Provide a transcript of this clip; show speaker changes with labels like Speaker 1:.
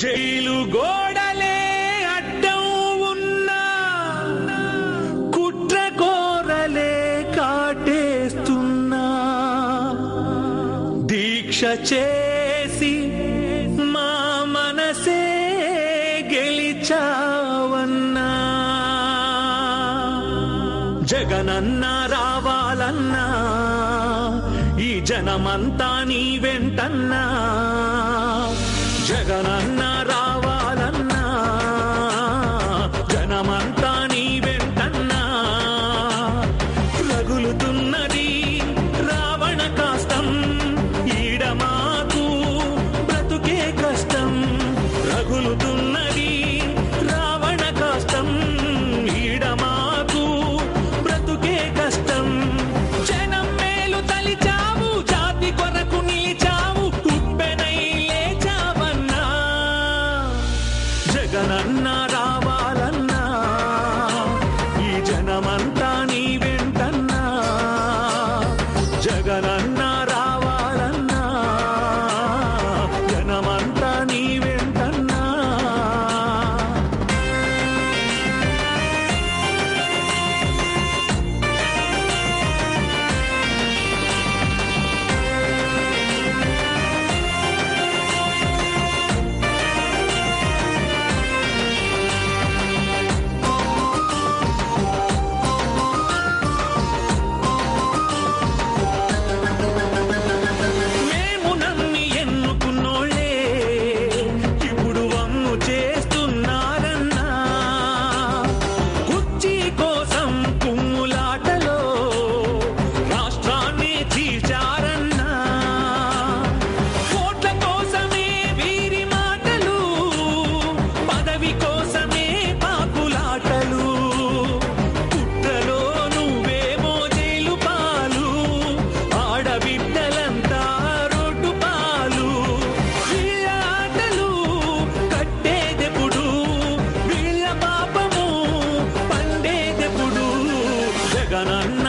Speaker 1: Jail గోడలే అడ్డం ఉన్నా కుట్ర కోరలే కాటేస్తున్నా. దీక్ష చేసి మా మనసే గెలిచావన్నా. జగనన్నా రావాలన్నా ఈ జనమంతా నీ వెంటన్నా. నన్నాడ Ganana